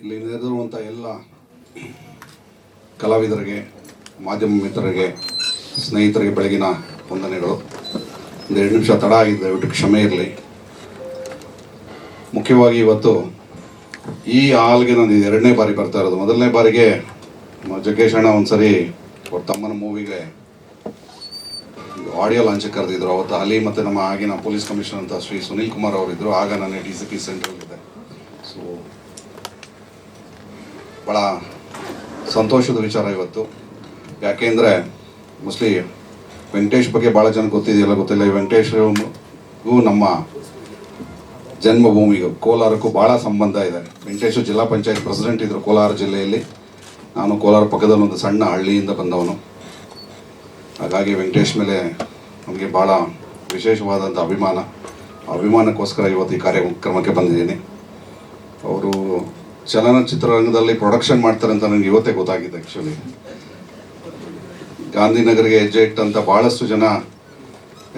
ಇಲ್ಲಿ ನೆರೆದಿರುವಂಥ ಎಲ್ಲ ಕಲಾವಿದರಿಗೆ, ಮಾಧ್ಯಮ ಮಿತ್ರರಿಗೆ, ಸ್ನೇಹಿತರಿಗೆ ಬೆಳಗಿನ ವಂದನೆಗಳು. ಒಂದು ಎರಡು ನಿಮಿಷ ತಡ ಆಗಿದೆ, ದಯವಿಟ್ಟು ಕ್ಷಮೆ ಇರಲಿ. ಮುಖ್ಯವಾಗಿ ಇವತ್ತು ಈ ಹಾಲ್ಗೆ ನಾನು ಇದು ಎರಡನೇ ಬಾರಿ ಬರ್ತಾ ಇರೋದು. ಮೊದಲನೇ ಬಾರಿಗೆ ಜಗ್ಗೇಶ್ ಅಣ್ಣ ಒಂದ್ಸರಿ ಅವ್ರ ತಮ್ಮನ ಮೂವಿಗೆ ಆಡಿಯೋ ಲಾಂಚ್ ಕರೆದಿದ್ರು. ಅವತ್ತು ಅಲ್ಲಿ ಮತ್ತು ನಮ್ಮ ಆಗಿನ ಪೊಲೀಸ್ ಕಮಿಷನರ್ ಅಂತ ಶ್ರೀ ಸುನೀಲ್ ಕುಮಾರ್ ಅವರಿದ್ದರು ಆಗ ನಾನು ಡಿ ಸಿ ಪಿ ಇದ್ದೆ ಸೊ ಭಾಳ ಸಂತೋಷದ ವಿಚಾರ ಇವತ್ತು. ಯಾಕೆಂದರೆ ಮೋಸ್ಟ್ಲಿ ವೆಂಕಟೇಶ್ ಬಗ್ಗೆ ಭಾಳ ಜನ ಗೊತ್ತಿದೆಯಲ್ಲ, ಗೊತ್ತಿಲ್ಲ. ಈ ವೆಂಕಟೇಶ್ಗೂ ನಮ್ಮ ಜನ್ಮಭೂಮಿಗೂ, ಕೋಲಾರಕ್ಕೂ ಭಾಳ ಸಂಬಂಧ ಇದೆ. ವೆಂಕಟೇಶ್ ಜಿಲ್ಲಾ ಪಂಚಾಯತ್ ಪ್ರೆಸಿಡೆಂಟ್ ಇದ್ದರು ಕೋಲಾರ ಜಿಲ್ಲೆಯಲ್ಲಿ. ನಾನು ಕೋಲಾರ ಪಕ್ಕದಲ್ಲಿ ಒಂದು ಸಣ್ಣ ಹಳ್ಳಿಯಿಂದ ಬಂದವನು. ಹಾಗಾಗಿ ವೆಂಕಟೇಶ್ ಮೇಲೆ ನಮಗೆ ಭಾಳ ವಿಶೇಷವಾದಂಥ ಅಭಿಮಾನ. ಅಭಿಮಾನಕ್ಕೋಸ್ಕರ ಇವತ್ತು ಈ ಕಾರ್ಯಕ್ರಮಕ್ಕೆ ಬಂದಿದ್ದೀನಿ. ಅವರು ಚಲನಚಿತ್ರರಂಗದಲ್ಲಿ ಪ್ರೊಡಕ್ಷನ್ ಮಾಡ್ತಾರೆ ಅಂತ ನನಗೆ ಇವತ್ತೇ ಗೊತ್ತಾಗಿದೆ ಆ್ಯಕ್ಚುಲಿ ಗಾಂಧಿನಗರ್ಗೆ ಹೆಜ್ಜೆ ಇಟ್ಟಂತ ಭಾಳಷ್ಟು ಜನ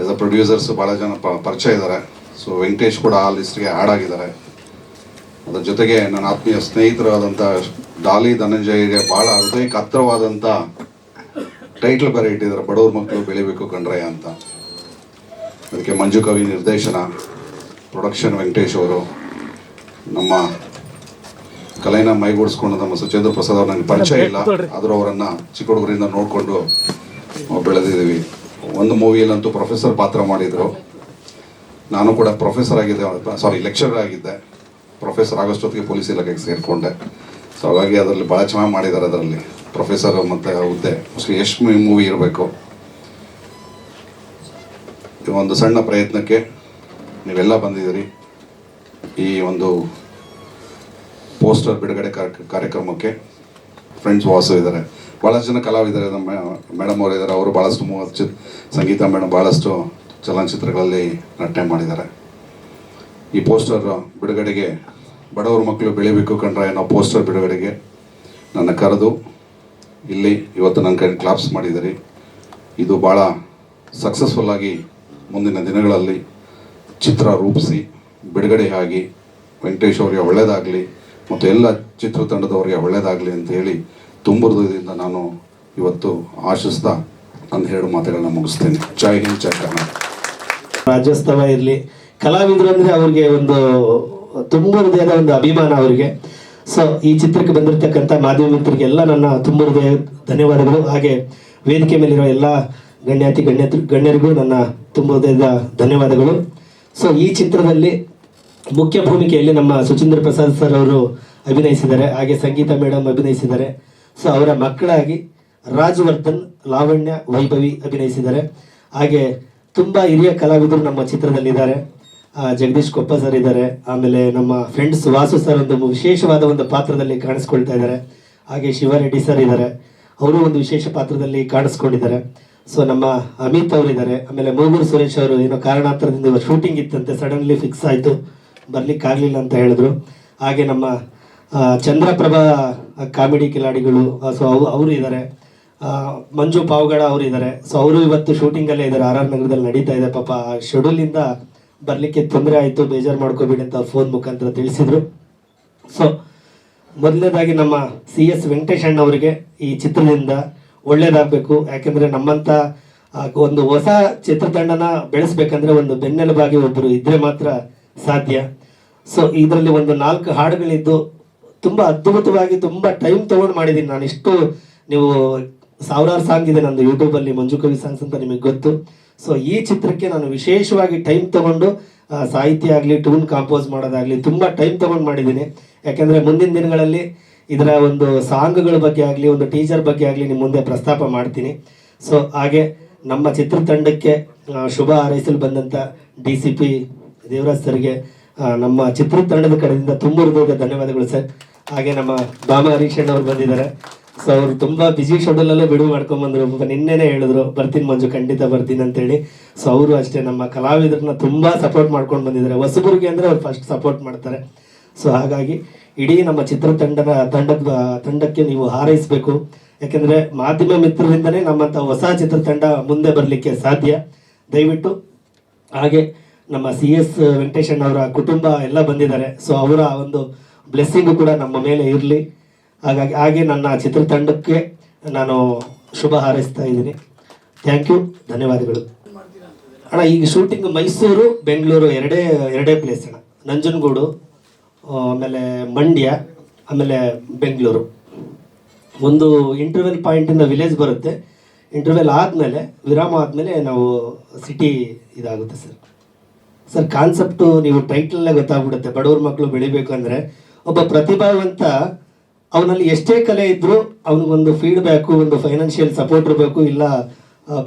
ಆಸ್ ಅ ಪ್ರೊಡ್ಯೂಸರ್ಸ್ ಭಾಳ ಜನ ಪರಿಚಯ ಇದ್ದಾರೆ. ಸೊ ವೆಂಕಟೇಶ್ ಕೂಡ ಆ ಲಿಸ್ಟ್ಗೆ ಆ್ಯಡ್ ಆಗಿದ್ದಾರೆ. ಅದರ ಜೊತೆಗೆ ನನ್ನ ಆತ್ಮೀಯ ಸ್ನೇಹಿತರಾದಂಥ ಡಾಲಿ ಧನಂಜಯ್ಗೆ ಭಾಳ ಹೃದಯಕ್ಕೆ ಹತ್ರವಾದಂಥ ಟೈಟ್ಲ್ ಬೇರೆ ಇಟ್ಟಿದ್ದಾರೆ. ಬಡವ್ರ ಮಕ್ಕಳು ಬೆಳಿಬೇಕು ಕಣ್ರಯ್ಯ ಅಂತ. ಅದಕ್ಕೆ ಮಂಜು ಕವಿ ನಿರ್ದೇಶನ ಪ್ರೊಡಕ್ಷನ್ ವೆಂಕಟೇಶ್ ಅವರು, ನಮ್ಮ ಕಲೆನ ಮೈಗೂಡಿಸ್ಕೊಂಡು ನಮ್ಮ ಸುಚೇಂದ್ರ ಪ್ರಸಾದ್ ಅವ್ರ ನನಗೆ ಪರಿಚಯ ಇಲ್ಲ. ಆದರೂ ಅವರನ್ನು ಚಿಕ್ಕ ಹುಡುಗರಿಂದ ನೋಡಿಕೊಂಡು ಬೆಳೆದಿದ್ದೀವಿ. ಒಂದು ಮೂವಿಯಲ್ಲಂತೂ ಪ್ರೊಫೆಸರ್ ಪಾತ್ರ ಮಾಡಿದರು. ನಾನು ಕೂಡ ಪ್ರೊಫೆಸರ್ ಆಗಿದ್ದೆ ಸಾರಿ ಲೆಕ್ಚರರ್ ಆಗಿದ್ದೆ. ಪ್ರೊಫೆಸರ್ ಆಗೋಷ್ಟೊತ್ತಿಗೆ ಪೊಲೀಸ್ ಇಲಾಖೆಗೆ ಸೇರಿಕೊಂಡೆ. ಸೊ ಹಾಗಾಗಿ ಅದರಲ್ಲಿ ಭಾಳ ಚೆನ್ನಾಗಿ ಮಾಡಿದ್ದಾರೆ ಅದರಲ್ಲಿ. ಪ್ರೊಫೆಸರ್ ಮತ್ತು ಹುದ್ದೆ. ಮೋಸ್ಟ್ಲಿ ಎಷ್ಟು ಮೂವಿ ಇರಬೇಕು. ಈ ಒಂದು ಸಣ್ಣ ಪ್ರಯತ್ನಕ್ಕೆ ನೀವೆಲ್ಲ ಬಂದಿದ್ದೀರಿ. ಈ ಒಂದು ಪೋಸ್ಟರ್ ಬಿಡುಗಡೆ ಕಾರ್ಯ- ಕಾರ್ಯಕ್ರಮಕ್ಕೆ ಫ್ರೆಂಡ್ಸ್ ವಾಸು ಇದ್ದಾರೆ. ಭಾಳಷ್ಟು ಜನ ಕಲಾವಿದರು ಮೇಡಮ್ ಅವರು ಇದ್ದಾರೆ. ಅವರು ಭಾಳಷ್ಟು ಮೂವತ್ತು ಸಂಗೀತ ಮೇಡಮ್ ಭಾಳಷ್ಟು ಚಲನಚಿತ್ರಗಳಲ್ಲಿ ನಟನೆ ಮಾಡಿದ್ದಾರೆ. ಈ ಪೋಸ್ಟರ್ ಬಿಡುಗಡೆಗೆ ಬಡವರ ಮಕ್ಕಳು ಬೆಳಿಬೇಕು ಕಂಡ್ರೆ ಅನ್ನೋ ಪೋಸ್ಟರ್ ಬಿಡುಗಡೆಗೆ ನನ್ನ ಕರೆದು ಇಲ್ಲಿ ಇವತ್ತು ನನ್ನ ಕೈ ಕ್ಲಾಪ್ಸ್ ಮಾಡಿದ್ದೀರಿ. ಇದು ಭಾಳ ಸಕ್ಸಸ್ಫುಲ್ ಆಗಿ ಮುಂದಿನ ದಿನಗಳಲ್ಲಿ ಚಿತ್ರ ರೂಪಿಸಿ ಬಿಡುಗಡೆ ಆಗಿ ವೆಂಕಟೇಶ್ ಅವರಿಗೆ ಒಳ್ಳೆಯದಾಗಲಿ ಮತ್ತು ಎಲ್ಲ ಚಿತ್ರತಂಡದವರಿಗೆ ಒಳ್ಳೆಯದಾಗಲಿ ಅಂತ ಹೇಳಿ ತುಂಬ ಹೃದಯದಿಂದ ನಾನು ಇವತ್ತು ಆಶಿಸ್ತಾ ನನ್ನ ಎರಡು ಮಾತುಗಳನ್ನ ಮುಗಿಸ್ತೇನೆ. ಜೈ ಹಿಂದ್, ಜೈ ಕರ್ನಾಟಕ. ರಾಜ್ಯೋತ್ಸವ ಇರಲಿ. ಕಲಾವಿದರು ಅಂದ್ರೆ ಅವ್ರಿಗೆ ಒಂದು ತುಂಬ ಹೃದಯದ ಒಂದು ಅಭಿಮಾನ ಅವರಿಗೆ. ಸೊ ಈ ಚಿತ್ರಕ್ಕೆ ಬಂದಿರತಕ್ಕಂಥ ಮಾಧ್ಯಮ ಮಿತ್ರರಿಗೆಲ್ಲ ನನ್ನ ತುಂಬ ಧನ್ಯವಾದಗಳು. ಹಾಗೆ ವೇದಿಕೆ ಮೇಲಿರೋ ಎಲ್ಲ ಗಣ್ಯಾತಿ ಗಣ್ಯ ಗಣ್ಯರಿಗೂ ನನ್ನ ತುಂಬ ಹೃದಯದ ಧನ್ಯವಾದಗಳು. ಸೊ ಈ ಚಿತ್ರದಲ್ಲಿ ಮುಖ್ಯ ಭೂಮಿಕೆಯಲ್ಲಿ ನಮ್ಮ ಸುಚೀಂದ್ರ ಪ್ರಸಾದ್ ಸರ್ ಅವರು ಅಭಿನಯಿಸಿದ್ದಾರೆ, ಹಾಗೆ ಸಂಗೀತ ಮೇಡಮ್ ಅಭಿನಯಿಸಿದ್ದಾರೆ. ಸೊ ಅವರ ಮಕ್ಕಳಾಗಿ ರಾಜವರ್ಧನ್ ಲಾವಣ್ಯ ವೈಭವಿ ಅಭಿನಯಿಸಿದ್ದಾರೆ. ಹಾಗೆ ತುಂಬಾ ಹಿರಿಯ ಕಲಾವಿದರು ನಮ್ಮ ಚಿತ್ರದಲ್ಲಿದ್ದಾರೆ. ಜಗದೀಶ್ ಕೊಪ್ಪ ಸರ್ ಇದ್ದಾರೆ. ಆಮೇಲೆ ನಮ್ಮ ಫ್ರೆಂಡ್ಸ್ ವಾಸು ಸರ್ ಒಂದು ವಿಶೇಷವಾದ ಒಂದು ಪಾತ್ರದಲ್ಲಿ ಕಾಣಿಸ್ಕೊಳ್ತಾ ಇದ್ದಾರೆ. ಹಾಗೆ ಶಿವರೆಡ್ಡಿ ಸರ್ ಇದ್ದಾರೆ. ಅವರು ಒಂದು ವಿಶೇಷ ಪಾತ್ರದಲ್ಲಿ ಕಾಣಿಸ್ಕೊಂಡಿದ್ದಾರೆ. ಸೊ ನಮ್ಮ ಅಮಿತ್ ಅವರಿದ್ದಾರೆ. ಆಮೇಲೆ ಮೂಗೂರು ಸುರೇಶ್ ಅವರು ಏನೋ ಕಾರಣಾಂತರದಿಂದ ಶೂಟಿಂಗ್ ಇತ್ತಂತೆ ಸಡನ್ಲಿ ಫಿಕ್ಸ್ ಆಯಿತು. ಬರ್ಲಿಕ್ಕಾಗಲಿಲ್ಲ ಅಂತ ಹೇಳಿದ್ರು. ಹಾಗೆ ನಮ್ಮ ಚಂದ್ರಪ್ರಭಾ ಕಾಮಿಡಿ ಕಿಲಾಡಿಗಳು ಸೊ ಅವರು ಇದ್ದಾರೆ ಮಂಜು ಪಾವಗಡ ಅವರು ಇದ್ದಾರೆ ಸೊ ಅವರು ಇವತ್ತು ಶೂಟಿಂಗಲ್ಲೇ ಇದ್ದಾರೆ ಆರ್ ಆರ್ ನಗರದಲ್ಲಿ ನಡೀತಾ ಇದೆ. ಪಾಪ ಆ ಶೆಡ್ಯೂಲಿಂದ ಬರಲಿಕ್ಕೆ ತೊಂದರೆ ಆಯಿತು. ಬೇಜಾರು ಮಾಡ್ಕೋಬೇಡಿ ಅಂತ ಫೋನ್ ಮುಖಾಂತರ ತಿಳಿಸಿದ್ರು. ಸೊ ಮೊದಲನೇದಾಗಿ ನಮ್ಮ ಸಿ ಎಸ್ ವೆಂಕಟೇಶ್ ಅಣ್ಣ ಅವರಿಗೆ ಈ ಚಿತ್ರದಿಂದ ಒಳ್ಳೇದಾಗಬೇಕು. ಯಾಕೆಂದ್ರೆ ನಮ್ಮಂತ ಒಂದು ಹೊಸ ಚಿತ್ರತಂಡನ ಬೆಳೆಸ್ಬೇಕಂದ್ರೆ ಒಂದು ಬೆನ್ನೆಲುಬಾಗಿ ಒಬ್ಬರು ಇದ್ದರೆ ಮಾತ್ರ ಸಾಧ್ಯ. ಸೊ ಇದರಲ್ಲಿ ಒಂದು ನಾಲ್ಕು ಹಾಡುಗಳಿದ್ದು ತುಂಬಾ ಅದ್ಭುತವಾಗಿ ತುಂಬಾ ಟೈಮ್ ತಗೊಂಡು ಮಾಡಿದ್ದೀನಿ ನಾನು ಇಷ್ಟು ನೀವು ಸಾವಿರಾರು ಸಾಂಗ್ ಇದೆ ನಂದು ಯೂಟ್ಯೂಬ್ ಅಲ್ಲಿ, ಮಂಜು ಕವಿ ಸಾಂಗ್ಸ್ ಅಂತ ನಿಮಗೆ ಗೊತ್ತು. ಸೊ ಈ ಚಿತ್ರಕ್ಕೆ ನಾನು ವಿಶೇಷವಾಗಿ ಟೈಮ್ ತಗೊಂಡು ಸಾಹಿತ್ಯ ಆಗಲಿ ಟ್ಯೂನ್ ಕಾಂಪೋಸ್ ಮಾಡೋದಾಗ್ಲಿ ತುಂಬಾ ಟೈಮ್ ತಗೊಂಡು ಮಾಡಿದ್ದೀನಿ ಯಾಕೆಂದರೆ ಮುಂದಿನ ದಿನಗಳಲ್ಲಿ ಇದರ ಒಂದು ಸಾಂಗ್ಗಳ ಬಗ್ಗೆ ಆಗಲಿ, ಒಂದು ಟೀಚರ್ ಬಗ್ಗೆ ಆಗಲಿ ನಿಮ್ಮ ಮುಂದೆ ಪ್ರಸ್ತಾಪ ಮಾಡ್ತೀನಿ. ಸೊ ಹಾಗೆ ನಮ್ಮ ಚಿತ್ರತಂಡಕ್ಕೆ ಶುಭ ಹಾರೈಸಲು ಬಂದಂಥ ಡಿ ಸಿ ಪಿ ದೇವರಾಜ್ ಸರ್ಗೆ ನಮ್ಮ ಚಿತ್ರತಂಡದ ಕಡೆಯಿಂದ ತುಂಬ ಹೃದಯದ ಧನ್ಯವಾದಗಳು, ಸರ್. ಹಾಗೆ ನಮ್ಮ ಬಾಮ ಹರೀಶಣ್ಣ ಅವರು ಬಂದಿದ್ದಾರೆ. ಸೊ ಅವರು ತುಂಬಾ ಬಿಸಿ ಶೆಡ್ಯೂಲಲ್ಲೇ ಬಿಡುವು ಮಾಡ್ಕೊಂಡ್ ಬಂದ್ರು. ನಿನ್ನೆನೆ ಹೇಳಿದ್ರು, ಬರ್ತೀನಿ ಮಂಜು, ಖಂಡಿತ ಬರ್ತೀನಿ ಅಂತೇಳಿ. ಸೊ ಅವರು ಅಷ್ಟೇ ನಮ್ಮ ಕಲಾವಿದರನ್ನ ತುಂಬಾ ಸಪೋರ್ಟ್ ಮಾಡ್ಕೊಂಡು ಬಂದಿದ್ದಾರೆ. ಹೊಸಬರಿಗೆ ಅಂದರೆ ಅವ್ರು ಫಸ್ಟ್ ಸಪೋರ್ಟ್ ಮಾಡ್ತಾರೆ. ಸೊ ಹಾಗಾಗಿ ಇಡೀ ನಮ್ಮ ಚಿತ್ರತಂಡದ ತಂಡದ, ತಂಡಕ್ಕೆ ನೀವು ಹಾರೈಸಬೇಕು. ಯಾಕೆಂದರೆ ಮಾಧ್ಯಮ ಮಿತ್ರರಿಂದನೇ ನಮ್ಮಂಥ ಹೊಸ ಚಿತ್ರತಂಡ ಮುಂದೆ ಬರಲಿಕ್ಕೆ ಸಾಧ್ಯ. ದಯವಿಟ್ಟು ಹಾಗೆ ನಮ್ಮ ಸಿ ಎಸ್ ವೆಂಕಟೇಶನ್ ಅವರ ಕುಟುಂಬ ಎಲ್ಲ ಬಂದಿದ್ದಾರೆ. ಸೊ ಅವರ ಒಂದು ಬ್ಲೆಸ್ಸಿಂಗು ಕೂಡ ನಮ್ಮ ಮೇಲೆ ಇರಲಿ. ಹಾಗಾಗಿ, ಹಾಗೆ ನನ್ನ ಚಿತ್ರತಂಡಕ್ಕೆ ನಾನು ಶುಭ ಹಾರೈಸ್ತಾ ಇದ್ದೀನಿ. ಥ್ಯಾಂಕ್ ಯು ಧನ್ಯವಾದಗಳು. ಅಣ್ಣ, ಈಗ ಶೂಟಿಂಗ್ ಮೈಸೂರು, ಬೆಂಗಳೂರು ಎರಡೇ ಎರಡೇ ಪ್ಲೇಸ್ ಅಣ್ಣ. ನಂಜನಗೂಡು ಆಮೇಲೆ ಮಂಡ್ಯ, ಆಮೇಲೆ ಬೆಂಗಳೂರು. ಒಂದು ಇಂಟರ್ವೆಲ್ ಪಾಯಿಂಟಿಂದ ವಿಲೇಜ್ ಬರುತ್ತೆ. ಇಂಟರ್ವೆಲ್ ಆದಮೇಲೆ, ವಿರಾಮ ಆದಮೇಲೆ ನಾವು ಸಿಟಿ ಇದಾಗುತ್ತೆ ಸರ್. ಸರ್ ಕಾನ್ಸೆಪ್ಟು ನೀವು ಟೈಟಲ್ಲೇ ಗೊತ್ತಾಗ್ಬಿಡುತ್ತೆ. ಬಡವ್ರ ಮಕ್ಕಳು ಬೆಳಿಬೇಕು ಅಂದರೆ ಒಬ್ಬ ಪ್ರತಿಭಾವಂತ ಅವನಲ್ಲಿ ಎಷ್ಟೇ ಕಲೆ ಇದ್ದರೂ ಅವನಿಗೊಂದು ಫೀಡ್ಬ್ಯಾಕು ಒಂದು ಫೈನಾನ್ಷಿಯಲ್ ಸಪೋರ್ಟ್ ಇರಬೇಕು, ಇಲ್ಲ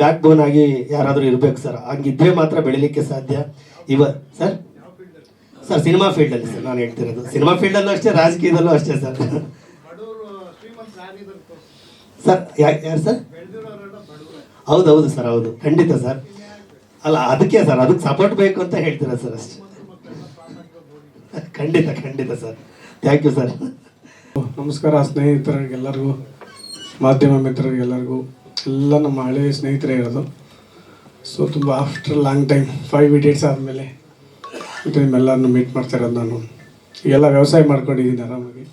ಬ್ಯಾಕ್ ಬೋನ್ ಆಗಿ ಯಾರಾದರೂ ಇರಬೇಕು ಸರ್. ಹಂಗಿದ್ರೆ ಮಾತ್ರ ಬೆಳಿಲಿಕ್ಕೆ ಸಾಧ್ಯ. ಇವ, ಸರ್? ಸರ್ ಸಿನಿಮಾ ಫೀಲ್ಡಲ್ಲಿ ಸರ್, ನಾನು ಹೇಳ್ತಿರೋದು. ಸಿನಿಮಾ ಫೀಲ್ಡಲ್ಲೂ ಅಷ್ಟೇ, ರಾಜಕೀಯದಲ್ಲೂ ಅಷ್ಟೇ ಸರ್. ಸರ್ ಯಾರು ಸರ್? ಹೌದೌದು ಸರ್, ಹೌದು. ಖಂಡಿತ ಸರ್. ಅಲ್ಲ, ಅದಕ್ಕೆ ಸರ್, ಅದಕ್ಕೆ ಸಪೋರ್ಟ್ ಬೇಕು ಅಂತ ಹೇಳ್ತೀರಾ ಸರ್ ಅಷ್ಟೇ? ಖಂಡಿತ ಖಂಡಿತ ಸರ್. Thank you sir. ನಮಸ್ಕಾರ ಸ್ನೇಹಿತರಿಗೆಲ್ಲರಿಗೂ, ಮಾಧ್ಯಮ ಮಿತ್ರರಿಗೆಲ್ಲರಿಗೂ, ಎಲ್ಲ ನಮ್ಮ ಹಳೆಯ ಸ್ನೇಹಿತರೇ ಇರೋದು. ಸೊ ತುಂಬ ಆಫ್ಟರ್ ಲಾಂಗ್ ಟೈಮ್ ಫೈವ್ ಇಡೇಟ್ಸ್ ಆದಮೇಲೆ ನಿಮ್ಮೆಲ್ಲರನ್ನು ಮೀಟ್ ಮಾಡ್ತಾ ಇರೋದು ನಾನು. ಈಗೆಲ್ಲ ವ್ಯವಸಾಯ ಮಾಡ್ಕೊಂಡಿದ್ದೀನಿ ಆರಾಮಾಗಿ.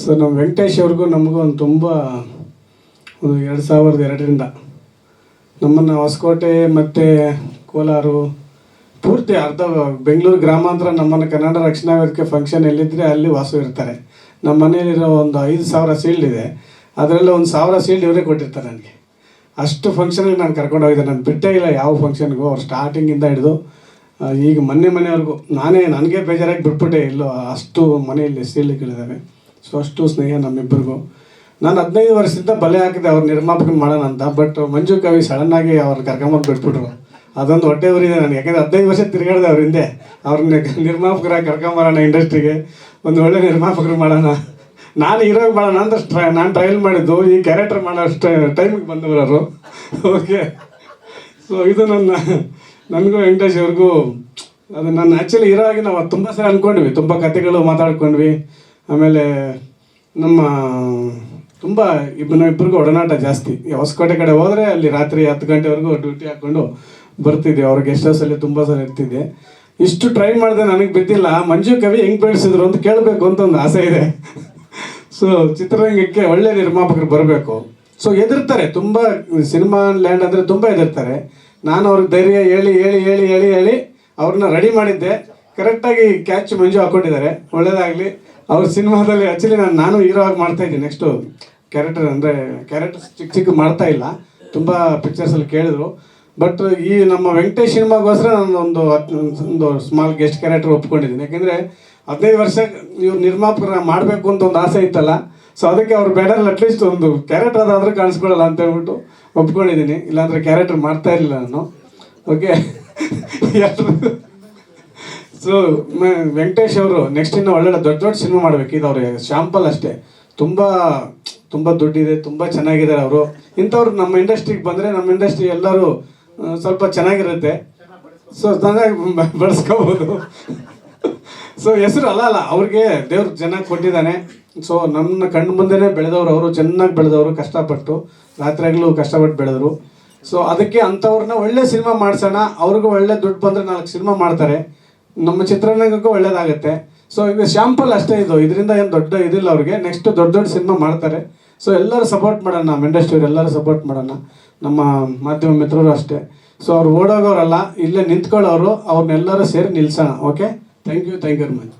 ಸೊ ನಮ್ಮ ವೆಂಕಟೇಶ್ ಅವ್ರಿಗೂ ನಮಗೂ ಒಂದು ತುಂಬ, ಒಂದು ಎರಡು ಸಾವಿರದ ಎರಡರಿಂದ ನಮ್ಮನ್ನು ಹೊಸಕೋಟೆ ಮತ್ತು ಕೋಲಾರು ಪೂರ್ತಿ ಅರ್ಧ ಬೆಂಗಳೂರು ಗ್ರಾಮಾಂತರ ನಮ್ಮನ್ನು ಕನ್ನಡ ರಕ್ಷಣಾ ವೇದಿಕೆ ಫಂಕ್ಷನ್ ಎಲ್ಲಿದ್ದರೆ ಅಲ್ಲಿ ವಾಸು ಇರ್ತಾರೆ. ನಮ್ಮ ಮನೆಯಲ್ಲಿರೋ ಒಂದು ಐದು ಸಾವಿರ ಸೀಲ್ಡ್ ಇದೆ. ಅದರಲ್ಲಿ ಒಂದು ಸಾವಿರ ಸೀಲ್ಡ್ ಇವರೇ ಕೊಟ್ಟಿರ್ತಾರೆ ನನಗೆ. ಅಷ್ಟು ಫಂಕ್ಷನಿಗೆ ನಾನು ಕರ್ಕೊಂಡು ಹೋಗಿದ್ದೆ. ನಾನು ಬಿಟ್ಟೇ ಇಲ್ಲ ಯಾವ ಫಂಕ್ಷನ್ಗೂ ಅವ್ರು ಸ್ಟಾರ್ಟಿಂಗಿಂದ ಹಿಡಿದು ಈಗ ಮೊನ್ನೆ ಮನೆಯವ್ರಿಗೂ ನಾನೇ, ನನಗೆ ಬೇಜಾರಾಗಿ ಬಿಟ್ಬಿಟ್ಟೆ ಇಲ್ಲೋ ಅಷ್ಟು ಮನೆಯಲ್ಲಿ ಸೀಲ್ಡ್ಗಳಿದ್ದಾವೆ ಸೊ ಅಷ್ಟು ಸ್ನೇಹ ನಮ್ಮಿಬ್ಬರಿಗೂ. ನಾನು ಹದಿನೈದು ವರ್ಷದಿಂದ ಬಲೆ ಹಾಕಿದೆ, ಅವ್ರು ನಿರ್ಮಾಪಕನ ಮಾಡೋಣ ಅಂತ ಬಟ್ ಮಂಜು ಕವಿ ಸಡನ್ನಾಗಿ ಅವ್ರು ಕರ್ಕೊಂಬಂದು ಬಿಟ್ಬಿಟ್ರು. ಅದೊಂದು ಹೊಟ್ಟೆ ಊರಿದೆ ನನಗೆ. ಯಾಕಂದ್ರೆ ಹದಿನೈದು ವರ್ಷ ತಿರುಗಾಡಿದೆ ಅವ್ರ ಹಿಂದೆ. ಅವ್ರನ್ನ ನಿರ್ಮಾಪಕರಾಗಿ ಕರ್ಕೊಂಬರೋಣ ಇಂಡಸ್ಟ್ರಿಗೆ ಒಂದು ಒಳ್ಳೆ ನಿರ್ಮಾಪಕರು ಮಾಡೋಣ. ನಾನು ಇರೋಗಿ ಮಾಡೋಣ ಅಂತ ಟ್ರೈ ನಾನು ಟ್ರಯಲ್ ಮಾಡಿದ್ದು, ಈ ಕ್ಯಾರೆಕ್ಟರ್ ಮಾಡೋ ಟೈಮಿಗೆ ಬಂದವರು ಓಕೆ ಸೊ ಇದು ನನ್ನ, ನನಗೂ ವೆಂಕಟೇಶ್ ಅವ್ರಿಗೂ, ಅದು ನಾನು ಆ್ಯಕ್ಚುಲಿ ಇರೋ ಹಾಗೆ ನಾವು ತುಂಬ ಸಲ ಅಂದ್ಕೊಂಡ್ವಿ ತುಂಬ ಕತೆಗಳು ಮಾತಾಡ್ಕೊಂಡ್ವಿ. ಆಮೇಲೆ ನಮ್ಮ ತುಂಬ ಇಬ್ಬನ ಇಬ್ಬರಿಗೂ ಒಡನಾಟ ಜಾಸ್ತಿ. ಹೊಸಕೋಟೆ ಕಡೆ ಹೋದರೆ ಅಲ್ಲಿ ರಾತ್ರಿ ಹತ್ತು ಗಂಟೆವರೆಗೂ ಡ್ಯೂಟಿ ಹಾಕ್ಕೊಂಡು ಬರ್ತಿದ್ದೆ. ಅವ್ರ ಗೆಸ್ಟ್ ಹೌಸಲ್ಲಿ ತುಂಬ ಸಲ ಇರ್ತಿದ್ದೆ. ಇಷ್ಟು ಟ್ರೈ ಮಾಡಿದೆ ನನಗೆ ಬಿದ್ದಿಲ್ಲ. ಮಂಜು, ಕವಿ ಹೆಂಗೆ ಬೆಳೆಸಿದ್ರು ಅಂತ ಕೇಳಬೇಕು ಅಂತ ಒಂದು ಆಸೆ ಇದೆ. ಸೊ ಚಿತ್ರರಂಗಕ್ಕೆ ಒಳ್ಳೆ ನಿರ್ಮಾಪಕರು ಬರಬೇಕು. ಸೊ ಎದುರ್ತಾರೆ ತುಂಬ ಸಿನಿಮಾ ಲ್ಯಾಂಡ್ ಅಂದರೆ ತುಂಬ ಎದುರ್ತಾರೆ ನಾನು ಅವ್ರಿಗೆ ಧೈರ್ಯ ಹೇಳಿ ಹೇಳಿ ಹೇಳಿ ಹೇಳಿ ಹೇಳಿ ಅವ್ರನ್ನ ರೆಡಿ ಮಾಡಿದ್ದೆ. ಕರೆಕ್ಟಾಗಿ ಕ್ಯಾಚ್ ಮಂಜು ಹಾಕ್ಕೊಂಡಿದ್ದಾರೆ ಒಳ್ಳೇದಾಗಲಿ. ಅವ್ರ ಸಿನಿಮಾದಲ್ಲಿ ಆ್ಯಕ್ಚುಲಿ ನಾನು ನಾನು ಹೀರೋ ಆಗಿ ಮಾಡ್ತಾಯಿದ್ದೀನಿ ನೆಕ್ಸ್ಟು ಕ್ಯಾರೆಕ್ಟರ್ ಅಂದರೆ ಕ್ಯಾರೆಕ್ಟರ್ಸ್ ಚಿಕ್ಕ ಚಿಕ್ಕ ಮಾಡ್ತಾ ಇಲ್ಲ. ತುಂಬ ಪಿಕ್ಚರ್ಸಲ್ಲಿ ಕೇಳಿದ್ರು. ಬಟ್ ಈ ನಮ್ಮ ವೆಂಕಟೇಶ್ ಸಿನಿಮಾಗೋಸ್ಕರ ನಾನು ಒಂದು ಒಂದು ಸ್ಮಾಲ್ ಗೆಸ್ಟ್ ಕ್ಯಾರೆಕ್ಟರ್ ಒಪ್ಕೊಂಡಿದ್ದೀನಿ. ಯಾಕೆಂದರೆ ಹದಿನೈದು ವರ್ಷ ಇವ್ರು ನಿರ್ಮಾಪಕರ ಮಾಡಬೇಕು ಅಂತ ಒಂದು ಆಸೆ ಇತ್ತಲ್ಲ. ಸೊ ಅದಕ್ಕೆ ಅವ್ರು ಬೇಡರ್ ಅಟ್ಲೀಸ್ಟ್ ಒಂದು ಕ್ಯಾರೆಕ್ಟರ್ ಅದಾದರೂ ಕಾಣಿಸ್ಕೊಳ್ಳಲ್ಲ ಅಂತ ಹೇಳ್ಬಿಟ್ಟು ಒಪ್ಕೊಂಡಿದ್ದೀನಿ. ಇಲ್ಲಾಂದರೆ ಕ್ಯಾರೆಕ್ಟರ್ ಮಾಡ್ತಾ ಇರಲಿಲ್ಲ ನಾನು. ಓಕೆ ಸೊ ವೆಂಕಟೇಶ್ ಅವರು ನೆಕ್ಸ್ಟ್ ಇನ್ನು ಒಳ್ಳೊಳ್ಳೆ ದೊಡ್ಡ ದೊಡ್ಡ ಸಿನಿಮಾ ಮಾಡಬೇಕು. ಇದು ಅವ್ರಿಗೆ ಶಾಂಪಲ್ ಅಷ್ಟೇ. ತುಂಬ ತುಂಬ ದುಡ್ಡಿದೆ, ತುಂಬ ಚೆನ್ನಾಗಿದ್ದಾರೆ ಅವರು. ಇಂಥವ್ರು ನಮ್ಮ ಇಂಡಸ್ಟ್ರಿಗೆ ಬಂದರೆ ನಮ್ಮ ಇಂಡಸ್ಟ್ರಿ ಎಲ್ಲರೂ ಸ್ವಲ್ಪ ಚೆನ್ನಾಗಿರುತ್ತೆ. ಸೊ ಚೆನ್ನಾಗಿ ಬೆಳೆಸ್ಕೋಬೋದು ಸೊ ಹೆಸರು ಅಲ್ಲ ಅಲ್ಲ, ಅವ್ರಿಗೆ ದೇವ್ರು ಚೆನ್ನಾಗಿ ಕೊಟ್ಟಿದ್ದಾನೆ. ಸೊ ನನ್ನ ಕಣ್ಣು ಮುಂದೆನೇ ಬೆಳೆದವರು ಅವರು, ಚೆನ್ನಾಗಿ ಬೆಳೆದವರು, ಕಷ್ಟಪಟ್ಟು. ರಾತ್ರಿಯಾಗಲೂ ಕಷ್ಟಪಟ್ಟು ಬೆಳೆದರು. ಸೊ ಅದಕ್ಕೆ ಅಂಥವ್ರನ್ನ ಒಳ್ಳೆ ಸಿನಿಮಾ ಮಾಡ್ಸೋಣ, ಅವ್ರಿಗೂ ಒಳ್ಳೆ ದುಡ್ಡು ಬಂದರೆ ನಾಲ್ಕು ಸಿನಿಮಾ ಮಾಡ್ತಾರೆ. ನಮ್ಮ ಚಿತ್ರರಂಗಕ್ಕೂ ಒಳ್ಳೇದಾಗುತ್ತೆ. ಸೊ ಈಗ ಶ್ಯಾಂಪಲ್ ಅಷ್ಟೇ ಇದು. ಇದರಿಂದ ಏನು ದೊಡ್ಡ ಇದಿಲ್ಲ ಅವ್ರಿಗೆ. ನೆಕ್ಸ್ಟ್ ದೊಡ್ಡ ದೊಡ್ಡ ಸಿನಿಮಾ ಮಾಡ್ತಾರೆ. ಸೊ ಎಲ್ಲರೂ ಸಪೋರ್ಟ್ ಮಾಡೋಣ. ನಮ್ಮ ಇಂಡಸ್ಟ್ರಿ ಎಲ್ಲರೂ ಸಪೋರ್ಟ್ ಮಾಡೋಣ. ನಮ್ಮ ಮಾಧ್ಯಮ ಮಿತ್ರರು ಅಷ್ಟೇ. ಸೊ ಅವ್ರು ಓಡೋಗೋರಲ್ಲ, ಇಲ್ಲೇ ನಿಂತ್ಕೊಳ್ಳೋರು ಅವ್ರನ್ನೆಲ್ಲರೂ ಸೇರಿ ನಿಲ್ಸೋಣ. Okay thank you thank you very much